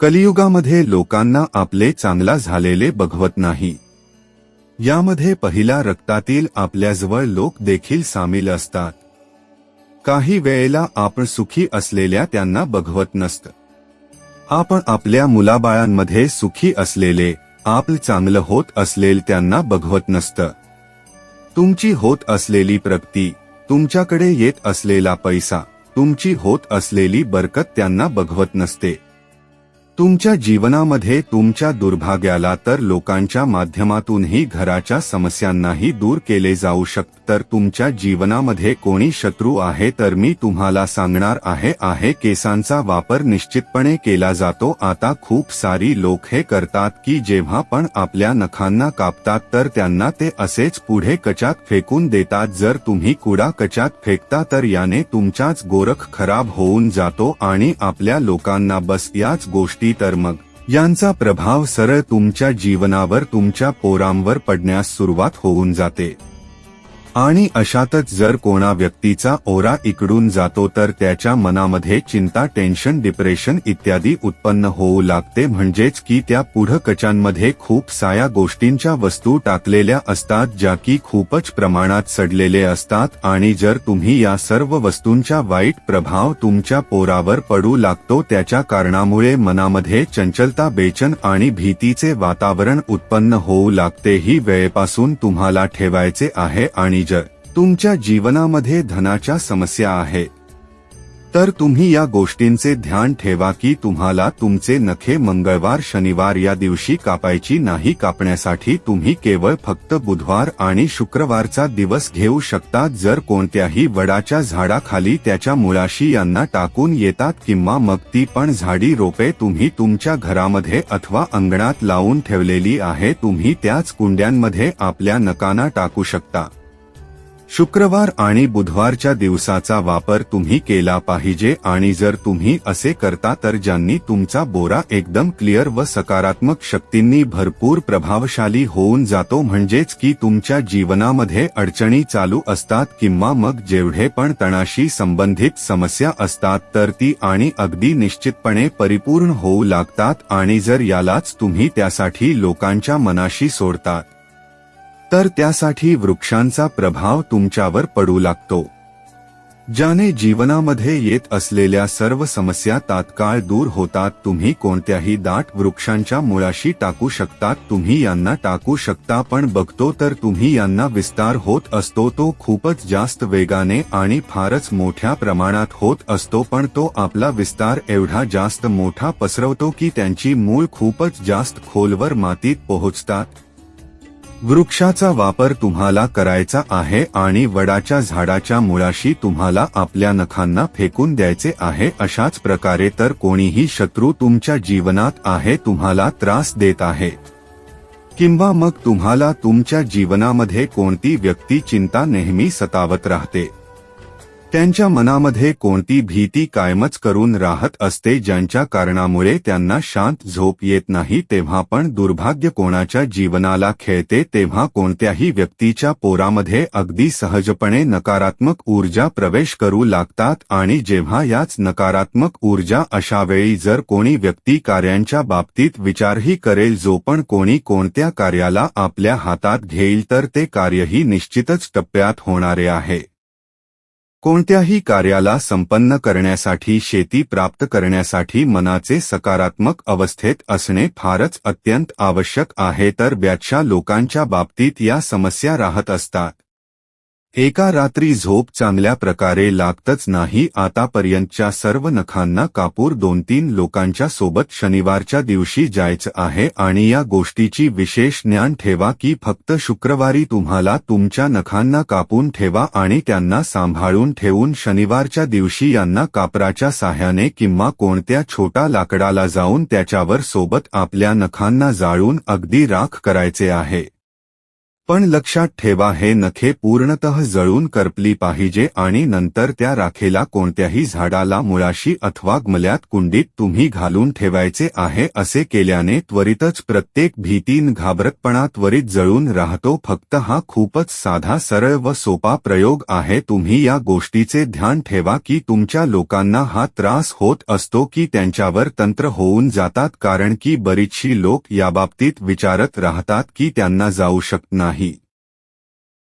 कलियुगामध्ये लोकांना आपले चांगला झालेले बघवत नाही. यामध्ये पहिल्या रक्तातील आपल्याजवळ लोक देखील सामील असतात. काही वेळेला आपण सुखी असलेल्या त्यांना बघवत नसतं. आपण आपल्या मुलाबाळांमध्ये सुखी असलेले आपलं चांगलं होत असलेल त्यांना बघवत नसतं. तुमची होत असलेली प्रगती तुमच्याकडे येत असलेला पैसा तुमची होत असलेली बरकत त्यांना बघवत नसते. तुमच्या जीवनामध्ये तुमच्या दुर्भाग्याला तर लोकांच्या माध्यमातूनही घराच्या समस्यांनाही दूर केले जाऊ शकत तर तुमच्या जीवनामध्ये कोणी शत्रू आहे तर मी तुम्हाला सांगणार आहे आहे केसांचा वापर निश्चितपणे केला जातो. आता खूप सारी लोक हे करतात की जेव्हा पण आपल्या नखांना कापतात तर त्यांना ते असेच पुढे कचात फेकून देतात. जर तुम्ही कुडा कचात फेकता तर याने तुमचाच गोरख खराब होऊन जातो आणि आपल्या लोकांना बस याच गोष्टी तर मग? यांचा प्रभाव सरळ तुमच्या जीवनावर तुमच्या पोरांवर पडण्यास सुरुवात होऊन जाते. आणि अशातच जर कोणा व्यक्तीचा ओरा इकडून जातो तर त्याच्या मनामध्ये चिंता टेन्शन डिप्रेशन इत्यादी उत्पन्न होऊ लागते. म्हणजेच की त्या पुढं कचांमध्ये खूप साया गोष्टींच्या वस्तू टाकलेल्या असतात ज्या की खूपच प्रमाणात सडलेले असतात. आणि जर तुम्ही या सर्व वस्तूंचा वाईट प्रभाव तुमच्या पोरावर पडू लागतो त्याच्या कारणामुळे मनामध्ये चंचलता बेचन आणि भीतीचे वातावरण उत्पन्न होऊ लागते. ही वेळेपासून तुम्हाला ठेवायचे आहे आणि जर तुमच्या जीवनामध्ये धनाच्या समस्या आहेत तर तुम्ही या गोष्टींचे ध्यान ठेवा की तुम्हाला तुमचे नखे मंगळवार शनिवार या दिवशी कापायची नाही. कापण्यासाठी तुम्ही केवळ फक्त बुधवार आणि शुक्रवारचा दिवस घेऊ शकता. जर कोणत्याही वडाच्या झाडाखाली त्याच्या मुळाशी यांना टाकून येतात किंवा मग ती पण झाडी रोपे तुम्ही तुमच्या घरामध्ये अथवा अंगणात लावून ठेवलेली आहे. तुम्ही त्याच कुंड्यांमध्ये आपल्या नकाना टाकू शकता. शुक्रवार आणि बुधवारच्या दिवसाचा वापर तुम्ही केला पाहिजे आणि जर तुम्ही असे करता तर ज्यांनी तुमचा बोरा एकदम क्लिअर व सकारात्मक शक्तींनी भरपूर प्रभावशाली होऊन जातो म्हणजेच की तुमच्या जीवनामध्ये अडचणी चालू असतात किंवा मग जेवढे पण तणाशी संबंधित समस्या असतात तर ती आणि अगदी निश्चितपणे परिपूर्ण होऊ लागतात आणि जर यालाच तुम्ही त्यासाठी लोकांच्या मनाशी सोडतात. तर त्यासाठी वृक्षांचा प्रभाव तुमच्यावर पडू लागतो. ज्याने जीवनामध्ये येत असलेल्या सर्व समस्या तात्काळ दूर होतात तुम्ही कोणत्याही दाट वृक्षांच्या मुळाशी टाकू शकतात तुम्ही यांना टाकू शकता पण बघतो तर तुम्ही यांना विस्तार होत असतो तो खूपच जास्त वेगाने आणि फारच मोठ्या प्रमाणात होत असतो पण तो आपला विस्तार एवढा जास्त मोठा पसरवतो की त्यांची मूळ खूपच जास्त खोलवर मातीत पोहोचतात. वृक्षाचा वापर तुम्हाला करायचा आहे आणि वडाच्या झाडाच्या मुळाशी तुम्हाला आपल्या नखांना फेकून द्यायचे आहे अशाच प्रकारे तर कोणीही शत्रू तुमच्या जीवनात आहे तुम्हाला त्रास देत आहे. किंवा मग तुम्हाला तुमच्या जीवनामध्ये कोणती व्यक्ती चिंता नेहमी सतावत राहते. त्यांच्या मनामध्ये कोणती भीती कायमच करून राहत असते ज्यांच्या कारणामुळे त्यांना शांत झोप येत नाही तेव्हा पण दुर्भाग्य कोणाच्या जीवनाला खेळते तेव्हा कोणत्याही व्यक्तीच्या पोरामध्ये अगदी सहजपणे नकारात्मक ऊर्जा प्रवेश करू लागतात आणि जेव्हा याच नकारात्मक ऊर्जा अशावेळी जर कोणी व्यक्ती कार्यांच्या बाबतीत विचारही करेल जो पण कोणी कोणत्या कार्याला आपल्या हातात घेईल तर ते कार्यही निश्चितच टप्प्यात होणारे आहे. कोणत्याही कार्याला संपन्न करण्यासाठी शेती प्राप्त करण्यासाठी मनाचे सकारात्मक अवस्थेत असणे फारच अत्यंत आवश्यक आहे. तर ब्याच्या लोकांच्या बाबतीत या समस्या राहत असतात. एका रात्री झोप चांगल्या प्रकारे लागतच नाही आतापर्यंतच्या सर्व नखांना कापूर दोन तीन लोकांच्या सोबत शनिवारच्या दिवशी जायचं आहे आणि या गोष्टीची विशेष ज्ञान ठेवा की फक्त शुक्रवारी तुम्हाला तुमच्या नखांना कापून ठेवा आणि त्यांना सांभाळून ठेवून शनिवारच्या दिवशी यांना कापराच्या साह्याने किंवा कोणत्या छोटा लाकडाला जाऊन त्याच्यावर सोबत आपल्या नखांना जाळून अगदी राख करायचे आहे. पण लक्षात ठेवा हे नखे पूर्णतः जळून करपली पाहिजे आणि नंतर त्या राखेला कोणत्याही झाडाला मुळाशी अथवा गमल्यात कुंडीत तुम्ही घालून ठेवायचे आहे असे केल्याने त्वरितच प्रत्येक भीतीन घाबरतपणा त्वरित जळून राहतो. फक्त हा खूपच साधा सरळ व सोपा प्रयोग आहे. तुम्ही या गोष्टीचे ध्यान ठेवा की तुमच्या लोकांना हा त्रास होत असतो की त्यांच्यावर तंत्र होऊन जातात कारण की बरीचशी लोक याबाबतीत विचारत राहतात की त्यांना जाऊ शकत नाही